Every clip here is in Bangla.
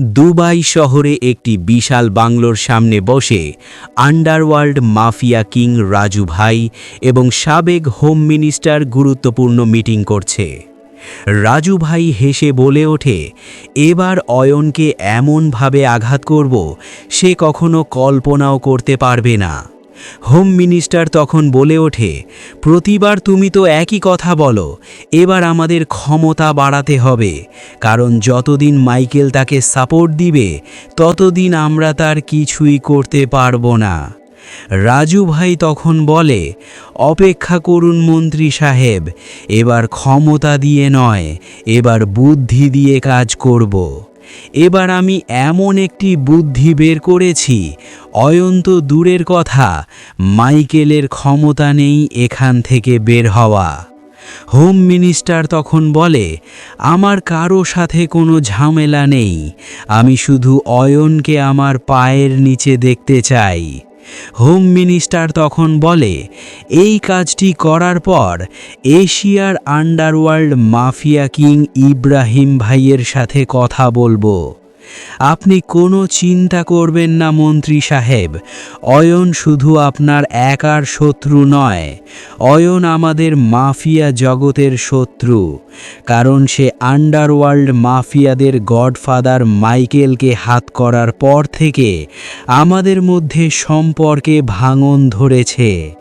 দুবাই শহরে একটি বিশাল বাংলোর সামনে বসে আন্ডারওয়ার্ল্ড মাফিয়া কিং রাজু ভাই এবং সাবেক হোম মিনিস্টার গুরুত্বপূর্ণ মিটিং করছে। রাজু ভাই হেসে বলে ওঠে, এবার অয়নকে এমনভাবে আঘাত করব, সে কখনো কল্পনাও করতে পারবে না। হোম মিনিস্টার তখন বলে ওঠে, প্রতিবার তুমি তো একই কথা বলো, এবার আমাদের ক্ষমতা বাড়াতে হবে, কারণ যতদিন মাইকেল তাকে সাপোর্ট দিবে, ততদিন আমরা তার কিছুই করতে পারব না। রাজু ভাই তখন বলে, অপেক্ষা করুন মন্ত্রী সাহেব, এবার ক্ষমতা দিয়ে নয়, এবার বুদ্ধি দিয়ে কাজ করব। এবার আমি এমন একটি বুদ্ধি বের করেছি। অয়ন্ত দূরের কথা, মাইকেলের ক্ষমতা নেই এখান থেকে বের হওয়া। হোম মিনিস্টার তখন বলে, আমার কারও সাথে কোনো ঝামেলা নেই। আমি শুধু অয়নকে আমার পায়ের নিচে দেখতে চাই। হোম মিনিস্টার তখন বলে, এই কাজটি করার পর এশিয়ার আন্ডারওয়ার্ল্ড মাফিয়া কিং ইব্রাহিম ভাইয়ের সাথে কথা বলব। আপনি কোনো চিন্তা করবেন না, মন্ত্রী সাহেব। অয়ন শুধু আপনার একার শত্রু নয়, অয়ন আমাদের মাফিয়া জগতের শত্রু, কারণ সে আন্ডারওয়ার্ল্ড মাফিয়াদের গডফাদার মাইকেলকে হাত করার পর থেকে আমাদের মধ্যে সম্পর্কে ভাঙন ধরেছে।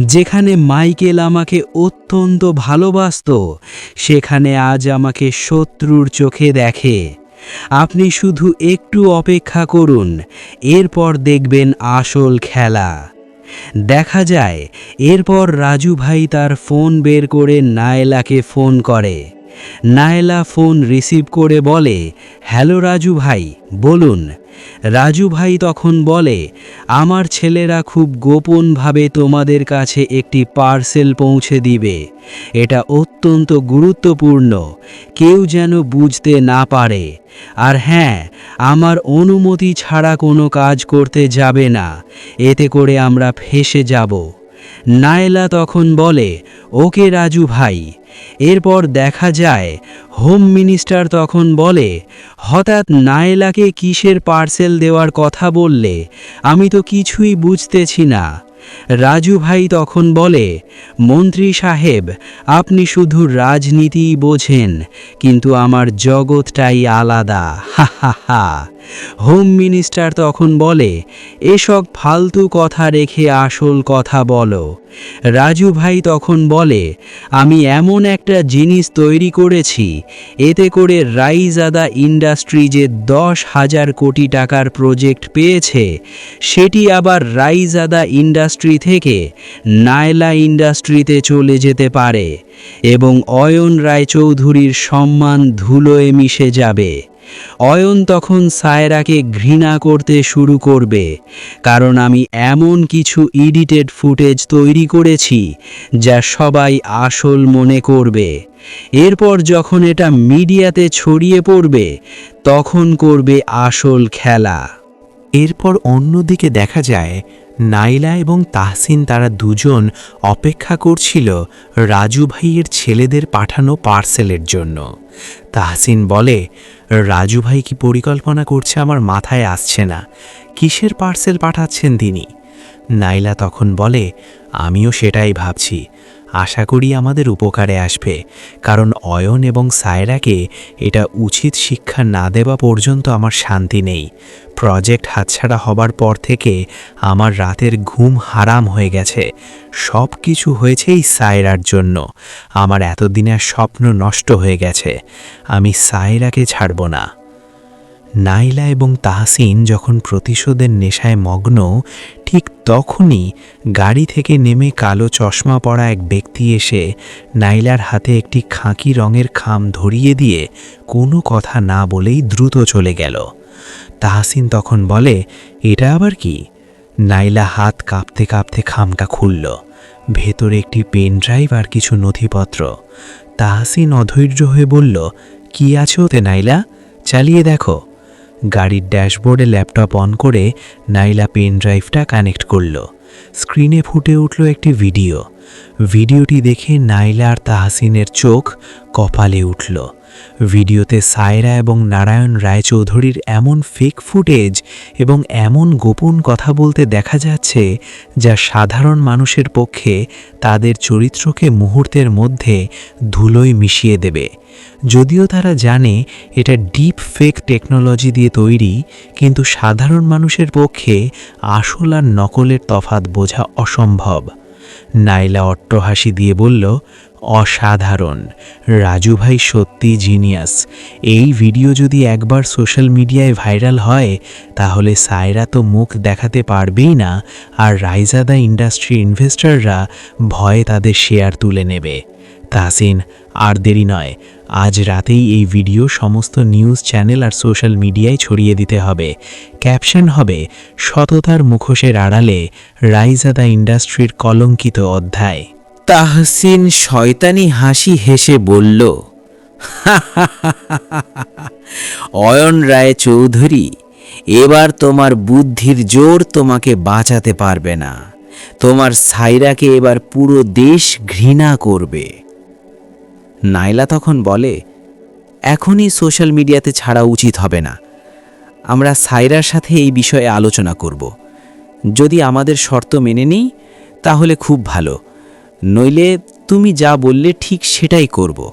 যেখানে মাইকেল আমাকে অত্যন্ত ভালোবাসত, সেখানে আজ আমাকে শত্রুর চোখে দেখে। আপনি শুধু একটু অপেক্ষা করুন, এরপর দেখবেন আসল খেলা। দেখা যায়, এরপর রাজু ভাই তার ফোন বের করে নায়লাকে ফোন করে। নায়লা ফোন রিসিভ করে বলে, হ্যালো রাজু ভাই, বলুন রাজু ভাই তখন বলে, আমার ছেলেরা খুব গোপনভাবে তোমাদের কাছে একটি পার্সেল পৌঁছে দিবে। এটা অত্যন্ত গুরুত্বপূর্ণ। কেউ যেন বুঝতে না পারে। আর হ্যাঁ আমার অনুমতি ছাড়া কোনো কাজ করতে যাবে না। এতে করে আমরা ফেসে যাব। নায়লা তখন বলে, ওকে রাজু ভাই এরপর দেখা যায় হোম মিনিস্টার তখন বলে, হঠাৎ নায়লাকে কিসের পার্সেল দেওয়ার কথা বললে? আমি তো কিছুই বুঝতেছি না। রাজু ভাই তখন বলে, মন্ত্রী সাহেব, আপনি শুধু রাজনীতিই বোঝেন, কিন্তু আমার জগৎটাই আলাদা। হা হা হা। হোম মিনিস্টার তখন বলে, এসব ফালতু কথা রেখে আসল কথা বলো। রাজু ভাই তখন বলে, আমি এমন একটা জিনিস তৈরি করেছি, এতে করে রাইজাদা ইন্ডাস্ট্রি যে দশ হাজার কোটি টাকার প্রজেক্ট পেয়েছে, সেটি আবার রাইজাদা ইন্ডাস্ট্রি থেকে নায়লা ইন্ডাস্ট্রিতে চলে যেতে পারে এবং অয়ন রায়চৌধুরীর সম্মান ধুলোয় মিশে যাবে। অয়ন তখন সায়রাকে ঘৃণা করতে শুরু করবে, কারণ আমি এমন কিছু এডিটেড ফুটেজ তৈরি করেছি যা সবাই আসল মনে করবে। এরপর যখন এটা মিডিয়াতে ছড়িয়ে পড়বে, তখন করবে আসল খেলা। এরপর অন্যদিকে দেখা যায়, নাইলা এবং তাহসিন তারা দুজন অপেক্ষা করছিল রাজু ভাইয়ের ছেলেদের পাঠানো পার্সেলের জন্য। তাহসিন বলে, রাজু ভাই কি পরিকল্পনা করছে আমার মাথায় আসছে না। কিসের পার্সেল পাঠাচ্ছেন তিনি? নাইলা তখন বলে, আমিও সেটাই ভাবছি। আশা করি আমাদের উপকারে আসবে। কারণ অয়ন এবং সায়রাকে এটা উচিত শিক্ষা না দেওয়া পর্যন্ত আমার শান্তি নেই। প্রজেক্ট হাতছাড়া হবার পর থেকে আমার রাতের ঘুম হারাম হয়ে গেছে। সব কিছু হয়েছে এই সায়রার জন্য। আমার এতদিনের স্বপ্ন নষ্ট হয়ে গেছে। আমি সায়রাকে ছাড়ব না। নাইলা এবং তাহসিন যখন প্রতিশোধের নেশায় মগ্ন, ঠিক তখনই গাড়ি থেকে নেমে কালো চশমা পরা এক ব্যক্তি এসে নাইলার হাতে একটি খাঁকি রঙের খাম ধরিয়ে দিয়ে কোনো কথা না বলেই দ্রুত চলে গেল। তাহসিন তখন বলে, এটা আবার কি? নাইলা হাত কাঁপতে কাঁপতে খামটা খুলল। ভেতরে একটি পেন ড্রাইভ আর কিছু নথিপত্র। তাহসিন অধৈর্য হয়ে বলল, কি আছে ওতে নাইলা? চালিয়ে দেখো। গাড়ির ড্যাশবোর্ডে ল্যাপটপ অন করে নাইলা পেন ড্রাইভটা কানেক্ট করল। স্ক্রিনে ফুটে উঠল একটি ভিডিও। ভিডিওটি দেখে নাইলা আর তাহসিনের চোখ কপালে উঠল। ভিডিওতে সায়রা এবং নারায়ণ রায়চৌধুরীর এমন ফেক ফুটেজ এবং এমন গোপন কথা বলতে দেখা যাচ্ছে যা সাধারণ মানুষের পক্ষে তাদের চরিত্রকে মুহূর্তের মধ্যে ধুলোয় মিশিয়ে দেবে। যদিও তারা জানে এটা ডিপ ফেক টেকনোলজি দিয়ে তৈরি, কিন্তু সাধারণ মানুষের পক্ষে আসল আর নকলের তফাৎ বোঝা অসম্ভব। নাইলা অট্টহাসি দিয়ে বলল, অসাধারণ। রাজু ভাই সত্যি জিনিয়াস। এই ভিডিও যদি একবার সোশ্যাল মিডিয়ায় ভাইরাল হয়, তাহলে সায়রা তো মুখ দেখাতে পারবেই না, আর রাইজাদা ইন্ডাস্ট্রি ইনভেস্টররা ভয়ে তাদের শেয়ার তুলে নেবে। তাহসিন আর দেরি নয়, আজ রাতেই এই ভিডিও সমস্ত নিউজ চ্যানেল আর সোশ্যাল মিডিয়ায় ছড়িয়ে দিতে হবে। ক্যাপশন হবে, সততার মুখোশের আড়ালে রাইজাদা ইন্ডাস্ট্রির কলঙ্কিত অধ্যায়। তাহসিন শয়তানি হাসি হেসে বলল অয়ন রায় চৌধুরী, এবার তোমার বুদ্ধির জোর তোমাকে বাঁচাতে পারবে না। তোমার সাইরাকে এবার পুরো দেশ ঘৃণা করবে। নাইলা তখন বলে, এখনই সোশ্যাল মিডিয়াতে ছাড়া উচিত হবে না। আমরা সাইরার সাথে এই বিষয়ে আলোচনা করব। যদি আমাদের শর্ত মেনে নিই, তাহলে খুব ভালো। নইলে তুমি যা বললে ঠিক সেটাই করব।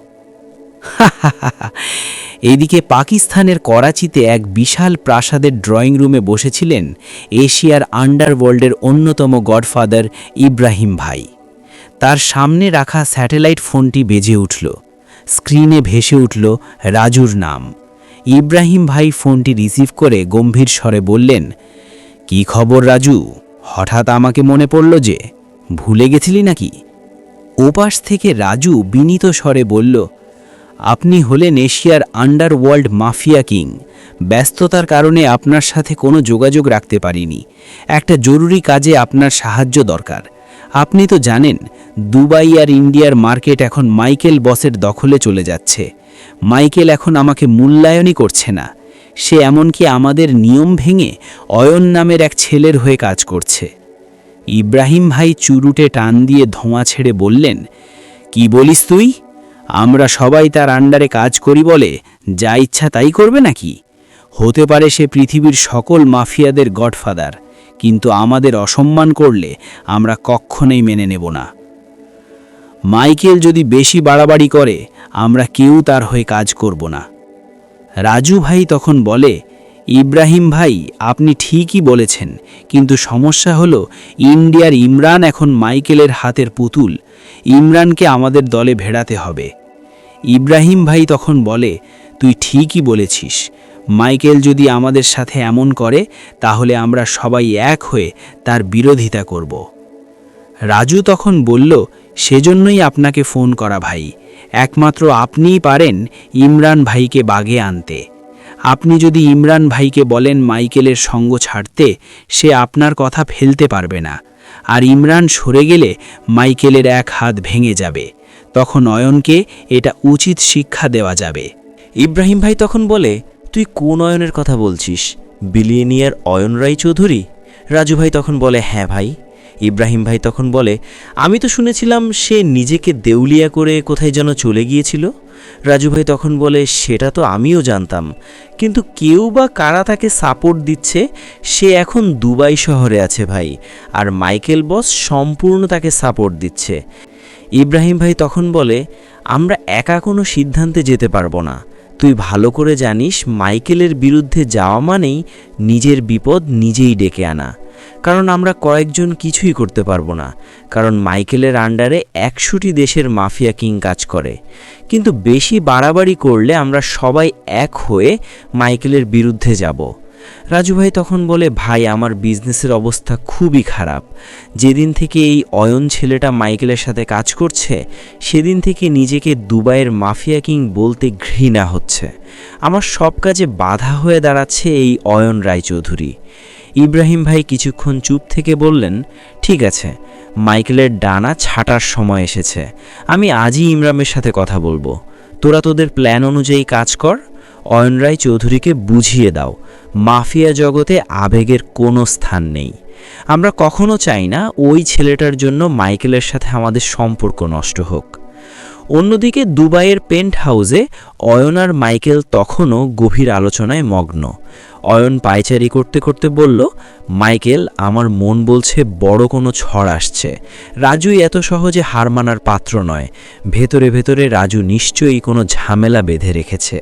এইদিকে পাকিস্তানের করাচিতে এক বিশাল প্রাসাদের ড্রয়িং রুমে বসেছিলেন এশিয়ার আন্ডারওয়ার্ল্ডের অন্যতম গডফাদার ইব্রাহিম ভাই। তার সামনে রাখা স্যাটেলাইট ফোনটি বেজে উঠল। স্ক্রিনে ভেসে উঠল রাজুর নাম। ইব্রাহিম ভাই ফোনটি রিসিভ করে গম্ভীর স্বরে বললেন, কি খবর রাজু? হঠাৎ আমাকে মনে পড়ল যে, ভুলে গেছিলি নাকি? ওপাশ থেকে রাজু বিনীত স্বরে বলল, আপনি হলেন এশিয়ার আন্ডারওয়ার্ল্ড মাফিয়া কিং। ব্যস্ততার কারণে আপনার সাথে কোনো যোগাযোগ রাখতে পারিনি। একটা জরুরি কাজে আপনার সাহায্য দরকার। আপনি তো জানেন, দুবাই আর ইন্ডিয়ার মার্কেট এখন মাইকেল বসের দখলে চলে যাচ্ছে। মাইকেল এখন আমাকে মূল্যায়নই করছে না। সে এমনকি আমাদের নিয়ম ভেঙে অয়ন নামের এক ছেলের হয়ে কাজ করছে। ইব্রাহিম ভাই চুরুটে টান দিয়ে ধোঁয়া ছেড়ে বললেন, কি বলিস তুই? আমরা সবাই তার আন্ডারে কাজ করি বলে যা ইচ্ছা তাই করবে নাকি? হতে পারে সে পৃথিবীর সকল মাফিয়াদের গডফাদার। কিন্তু আমাদের অসম্মান করলে আমরা কক্ষণেই মেনে নেব না। মাইকেল যদি বেশি বাড়াবাড়ি করে, আমরা কেউ তার হয়ে কাজ করব না। রাজু ভাই তখন বলে, ইব্রাহিম ভাই, আপনি ঠিকই বলেছেন, কিন্তু সমস্যা হলো ইন্ডিয়ার ইমরান এখন মাইকেলের হাতের পুতুল, ইমরানকে আমাদের দলে ভেড়াতে হবে। ইব্রাহিম ভাই তখন বলে, তুই ঠিকই বলেছিস মাইকেল যদি আমাদের সাথে এমন করে, তাহলে আমরা সবাই এক হয়ে তার বিরোধিতা করব। রাজু তখন বলল, সেজন্যই আপনাকে ফোন করা ভাই। একমাত্র আপনিই পারেন ইমরান ভাইকে বাগে আনতে। আপনি যদি ইমরান ভাইকে বলেন মাইকেলের সঙ্গ ছাড়তে, সে আপনার কথা ফেলতে পারবে না। আর ইমরান সরে গেলে মাইকেলের এক হাত ভেঙে যাবে। তখন অয়নকে এটা উচিত শিক্ষা দেওয়া যাবে। ইব্রাহিম ভাই তখন বলে তুই কোন অয়নের কথা বলছিস? বিলিয়নিয়ার অয়ন রায় চৌধুরী? রাজু ভাই তখন বলে হ্যাঁ ভাই। ইব্রাহিম ভাই তখন বলে, আমি তো শুনেছিলাম সে নিজেকে দেউলিয়া করে কোথায় যেন চলে গিয়েছিল। রাজু ভাই তখন বলে, সেটা তো আমিও জানতাম। কিন্তু কেউ বা কারা তাকে সাপোর্ট দিচ্ছে, সে এখন দুবাই শহরে আছে ভাই, আর মাইকেল বস সম্পূর্ণ তাকে সাপোর্ট দিচ্ছে। ইব্রাহিম ভাই তখন বলে, আমরা একা কোনো সিদ্ধান্তে যেতে পারব না। তুই ভালো করে জানিস মাইকেলের বিরুদ্ধে যাওয়া মানেই নিজের বিপদ নিজেই ডেকে আনা। কারণ আমরা কয়েকজন কিছুই করতে পারব না। কারণ মাইকেলের আন্ডারে একশোটি দেশের মাফিয়া কিং কাজ করে। কিন্তু বেশি বাড়াবাড়ি করলে আমরা সবাই এক হয়ে মাইকেলের বিরুদ্ধে যাব। রাজু ভাই তখন বলে, ভাই, আমার বিজনেসের অবস্থা খুবই খারাপ। যেদিন থেকে এই অয়ন ছেলেটা মাইকেলের সাথে কাজ করছে, সেদিন থেকে নিজেকে দুবাইয়ের মাফিয়া কিং বলতে ঘৃণা হচ্ছে। আমার সব কাজে বাধা হয়ে দাঁড়াচ্ছে এই অয়ন রায়চৌধুরী। ইব্রাহিম ভাই কিছুক্ষণ চুপ থেকে বললেন, ঠিক আছে, মাইকেলের ডানা ছাটার সময় এসেছে। আমি আজই ইমরামের সাথে কথা বলব। তোরা তোদের প্ল্যান অনুযায়ী কাজ কর অয়ন রায় চৌধুরীকে বুঝিয়ে দাও, মাফিয়া জগতে আবেগের কোনো স্থান নেই। আমরা কখনো চাই না ওই ছেলেটার জন্য মাইকেলের সাথে আমাদের সম্পর্ক নষ্ট হোক। অন্যদিকে দুবাইয়ের পেন্ট হাউসে অয়ন আর মাইকেল তখনও গভীর আলোচনায় মগ্ন। অয়ন পায়চারি করতে করতে বলল, মাইকেল, আমার মন বলছে বড় কোনো ঝড় আসছে। রাজুই এত সহজে হার মানার পাত্র নয়। ভেতরে ভেতরে রাজু নিশ্চয়ই কোনো ঝামেলা বেঁধে রেখেছে।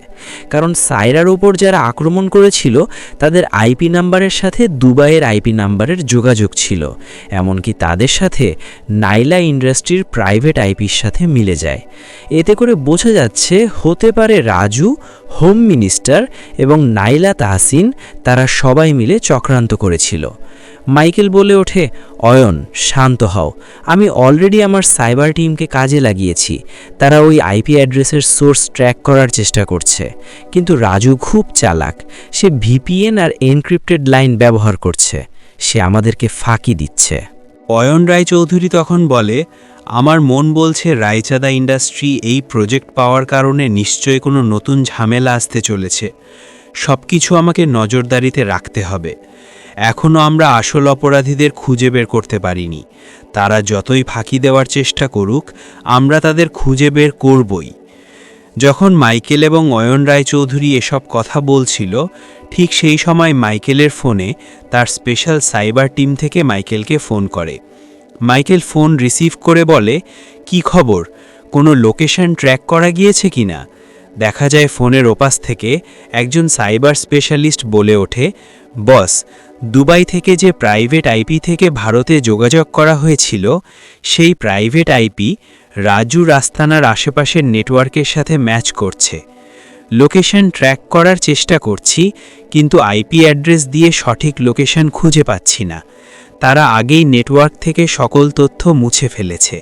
কারণ সাইরার ওপর যারা আক্রমণ করেছিল, তাদের আইপি নাম্বারের সাথে দুবাইয়ের আইপি নাম্বারের যোগাযোগ ছিল। এমনকি তাদের সাথে নাইলা ইন্ডাস্ট্রির প্রাইভেট আইপির সাথে মিলে যায়। এতে করে বোঝা যাচ্ছে, হতে পারে রাজু হোম মিনিস্টার এবং নাইলা তাহসিন তারা সবাই মিলে চক্রান্ত করেছিল। মাইকেল বলে ওঠে, অয়ন, শান্ত হও। আমি অলরেডি আমার সাইবার টিমকে কাজে লাগিয়েছি। তারা ওই আইপি অ্যাড্রেসের সোর্স ট্র্যাক করার চেষ্টা করছে। কিন্তু রাজু খুব চালাক। সে ভিপিএন আর এনক্রিপ্টেড লাইন ব্যবহার করছে। সে আমাদেরকে ফাঁকি দিচ্ছে। অয়ন রায়চৌধুরী তখন বলে, আমার মন বলছে রায়চাঁদা ইন্ডাস্ট্রি এই প্রজেক্ট পাওয়ার কারণে নিশ্চয়ই কোনো নতুন ঝামেলা আসতে চলেছে। সব কিছু আমাকে নজরদারিতে রাখতে হবে। এখনও আমরা আসল অপরাধীদের খুঁজে বের করতে পারিনি। তারা যতই ফাঁকি দেওয়ার চেষ্টা করুক, আমরা তাদের খুঁজে বের করবই। যখন মাইকেল এবং অয়ন রায়চৌধুরী এসব কথা বলছিল, ঠিক সেই সময় মাইকেলের ফোনে তার স্পেশাল সাইবার টিম থেকে মাইকেলকে ফোন করে। মাইকেল ফোন রিসিভ করে বলে, কি খবর? কোনো লোকেশন ট্র্যাক করা গিয়েছে কিনা? দেখা যায় ফোনের ওপাস থেকে একজন সাইবার স্পেশালিস্ট বলে ওঠে, বস, দুবাই থেকে যে প্রাইভেট আইপি থেকে ভারতে যোগাযোগ করা হয়েছিল, সেই প্রাইভেট আইপি রাজু রাস্তানার আশেপাশের নেটওয়ার্কের সাথে ম্যাচ করছে। লোকেশন ট্র্যাক করার চেষ্টা করছি, কিন্তু আইপি অ্যাড্রেস দিয়ে সঠিক লোকেশন খুঁজে পাচ্ছি না। তারা আগেই নেটওয়ার্ক থেকে সকল তথ্য মুছে ফেলেছে।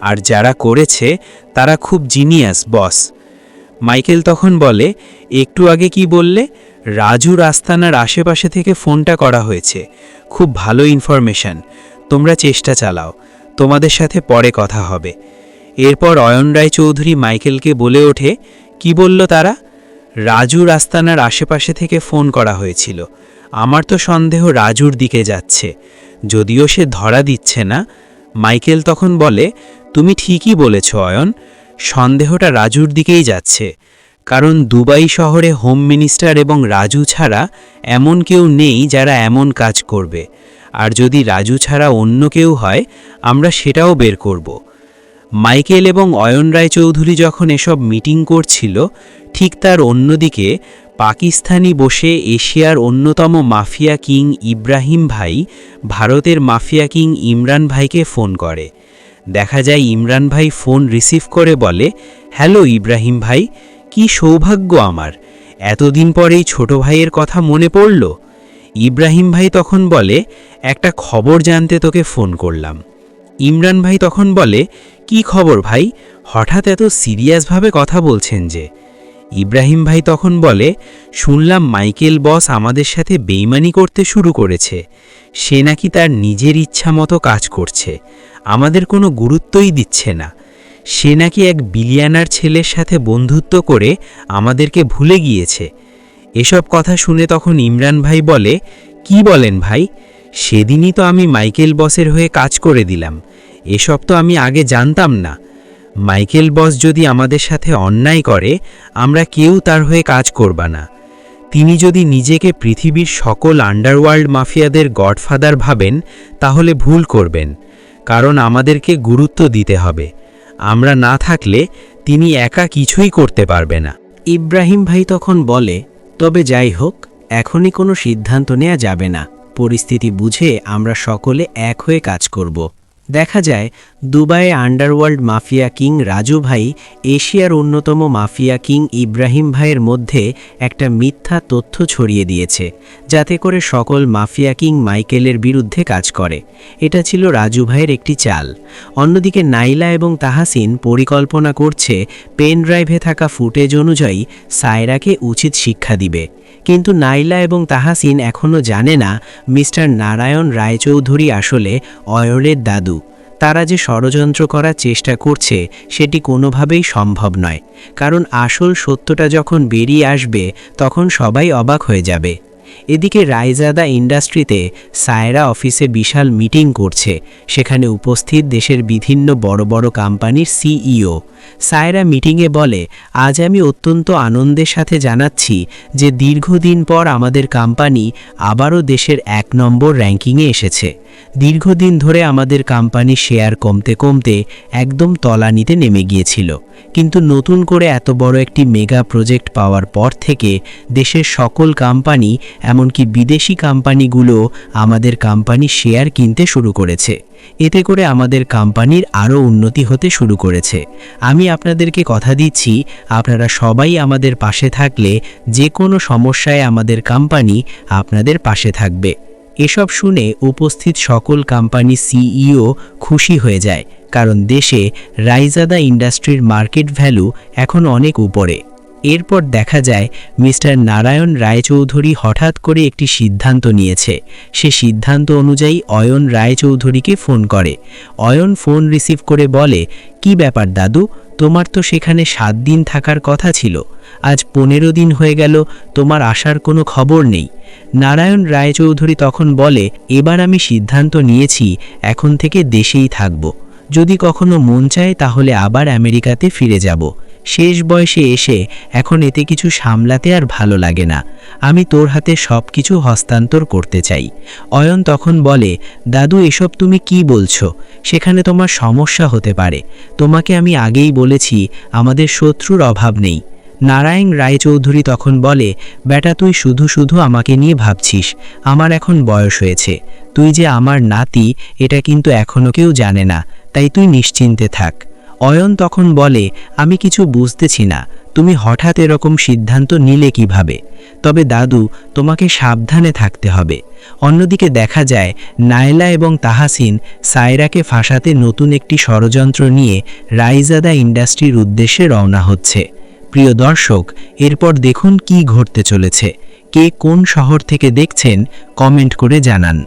আর যারা করেছে, তারা খুব জিনিয়াস, বস। মাইকেল তখন বলে, একটু আগে কি বললে? রাজু রাস্তানার আশেপাশে থেকে ফোনটা করা হয়েছে। খুব ভালো ইনফরমেশন তোমরা চেষ্টা চালাও। তোমাদের সাথে পরে কথা হবে। এরপর অয়ন রায় চৌধুরী মাইকেলকে বলে ওঠে, কি বলল তারা? রাজু রাস্তানার আশেপাশে থেকে ফোন করা হয়েছিল। আমার তো সন্দেহ রাজুর দিকে যাচ্ছে। যদিও সে ধরা দিচ্ছে না। মাইকেল তখন বলে, তুমি ঠিকই বলেছ অয়ন। সন্দেহটা রাজুর দিকেই যাচ্ছে। কারণ দুবাই শহরে হোম মিনিস্টার এবং রাজু ছাড়া এমন কেউ নেই যারা এমন কাজ করবে। আর যদি রাজু ছাড়া অন্য কেউ হয়, আমরা সেটাও বের করব। মাইকেল এবং অয়ন রায় চৌধুরী যখন এসব মিটিং করছিল, ঠিক তার অন্যদিকে পাকিস্তানি বসে এশিয়ার অন্যতম মাফিয়া কিং ইব্রাহিম ভাই ভারতের মাফিয়া কিং ইমরান ভাইকে ফোন করে। দেখা যায় ইমরান ভাই ফোন রিসিভ করে বলে, হ্যালো ইব্রাহিম ভাই, কি সৌভাগ্য আমার। এতদিন পরেই ছোট ভাইয়ের কথা মনে পড়ল? ইব্রাহিম ভাই তখন বলে, একটা খবর জানতে তোকে ফোন করলাম। ইমরান ভাই তখন বলে, কি খবর ভাই? হঠাৎ এত সিরিয়াসভাবে কথা বলছেন যে। ইব্রাহিম ভাই তখন বলে, শুনলাম মাইকেল বস আমাদের সাথে বেইমানি করতে শুরু করেছে। সে নাকি তার নিজের ইচ্ছা মতো কাজ করছে। আমাদের কোনো গুরুত্বই দিচ্ছে না। সে নাকি এক বিলিয়ানার ছেলের সাথে বন্ধুত্ব করে আমাদেরকে ভুলে গিয়েছে। এসব কথা শুনে তখন ইমরান ভাই বলে, কি বলেন ভাই? সেদিনই তো আমি মাইকেল বসের হয়ে কাজ করে দিলাম। এসব তো আমি আগে জানতাম না। মাইকেল বস যদি আমাদের সাথে অন্যায় করে, আমরা কেউ তার হয়ে কাজ করবা না। তিনি যদি নিজেকে পৃথিবীর সকল আন্ডারওয়ার্ল্ড মাফিয়াদের গডফাদার ভাবেন, তাহলে ভুল করবেন, কারণ আমাদেরকে গুরুত্ব দিতে হবে। আমরা না থাকলে তিনি একা কিছুই করতে পারবে না। ইব্রাহিম ভাই তখন বলে, তবে যাই হোক, এখনই কোনো সিদ্ধান্ত নেওয়া যাবে না। পরিস্থিতি বুঝে আমরা সকলে এক হয়ে কাজ করব। দেখা যায়, দুবাইয়ে আন্ডারওয়ার্ল্ড মাফিয়া কিং রাজু ভাই এশিয়ার অন্যতম মাফিয়া কিং ইব্রাহিম ভাইয়ের মধ্যে একটা মিথ্যা তথ্য ছড়িয়ে দিয়েছে, যাতে করে সকল মাফিয়া কিং মাইকেলের বিরুদ্ধে কাজ করে। এটা ছিল রাজু ভাইয়ের একটি চাল। অন্যদিকে নাইলা এবং তাহাসিন পরিকল্পনা করছে পেন ড্রাইভে থাকা ফুটেজ অনুযায়ী সায়রাকে উচিত শিক্ষা দিবে। কিন্তু নাইলা এবং তাহাসিন এখনও জানে না মিস্টার নারায়ণ রায়চৌধুরী আসলে অয়লের দাদু। তারা যে ষড়যন্ত্র করার চেষ্টা করছে, সেটি কোনোভাবেই সম্ভব নয়। কারণ আসল সত্যটা যখন বেরিয়ে আসবে, তখন সবাই অবাক হয়ে যাবে। এদিকে রায়জাদা ইন্ডাস্ট্রিতে সায়রা অফিসে বিশাল মিটিং করছে। সেখানে উপস্থিত দেশের বিভিন্ন বড় বড় কোম্পানির সিইও। সায়রা মিটিংয়ে বলে, আজ আমি অত্যন্ত আনন্দের সাথে জানাচ্ছি যে দীর্ঘদিন পর আমাদের কোম্পানি আবারও দেশের এক নম্বর র্যাঙ্কিংয়ে এসেছে। দীর্ঘদিন ধরে আমাদের কোম্পানি শেয়ার কমতে কমতে একদম তলানিতে নেমে গিয়েছিল। কিন্তু নতুন করে এত বড় একটি মেগা প্রজেক্ট পাওয়ার পর থেকে দেশের সকল কোম্পানি এমনকি বিদেশি কোম্পানিগুলো আমাদের কোম্পানির শেয়ার কিনতে শুরু করেছে। এতে করে আমাদের কোম্পানির আরও উন্নতি হতে শুরু করেছে। আমি আপনাদেরকে কথা দিচ্ছি, আপনারা সবাই আমাদের পাশে থাকলে যে কোনো সমস্যায় আমাদের কোম্পানি আপনাদের পাশে থাকবে। এসব শুনে উপস্থিত সকল কোম্পানি সিইও খুশি হয়ে যায়, কারণ দেশে রাইজাদা ইন্ডাস্ট্রির মার্কেট ভ্যালু এখন অনেক উপরে। এরপর দেখা যায়, মিস্টার নারায়ণ রায়চৌধুরী হঠাৎ করে একটি সিদ্ধান্ত নিয়েছে। সে সিদ্ধান্ত অনুযায়ী অয়ন রায়চৌধুরীকে ফোন করে। অয়ন ফোন রিসিভ করে বলে, কি ব্যাপার দাদু? তোমার তো সেখানে সাত দিন থাকার কথা ছিল। আজ পনেরো দিন হয়ে গেল, তোমার আসার কোনো খবর নেই। নারায়ণ রায়চৌধুরী তখন বলে, এবার আমি সিদ্ধান্ত নিয়েছি, এখন থেকে দেশেই থাকব। যদি কখনো মন চায় তাহলে আবার আমেরিকাতে ফিরে যাব। শেষ বয়সে এসে এখন এতে কিছু সামলাতে আর ভালো লাগে না। আমি তোর হাতে সব কিছু হস্তান্তর করতে চাই। অয়ন তখন বলে, দাদু, এসব তুমি কি বলছো? সেখানে তোমার সমস্যা হতে পারে। তোমাকে আমি আগেই বলেছি, আমাদের শত্রুর অভাব নেই। নারায়ণ রায়চৌধুরী তখন বলে, বেটা, তুই শুধু শুধু আমাকে নিয়ে ভাবছিস। আমার এখন বয়স হয়েছে। তুই যে আমার নাতি, এটা কিন্তু এখনও কেউ জানে না। তাই তুই নিশ্চিন্তে থাক। অয়ন তখন বলে, আমি কিছু বুঝতেছি না। তুমি হঠাৎ এরকম সিদ্ধান্ত নিলে কীভাবে? তবে দাদু, তোমাকে সাবধানে থাকতে হবে। অন্যদিকে দেখা যায়, নায়লা এবং তাহাসিন সায়রাকে ফাঁসাতে নতুন একটি ষড়যন্ত্র নিয়ে রাইজাদা ইন্ডাস্ট্রির উদ্দেশ্যে রওনা হচ্ছে। প্রিয় দর্শক, এরপর দেখুন কি ঘটতে চলেছে। কে কোন শহর থেকে দেখছেন, কমেন্ট করে জানান।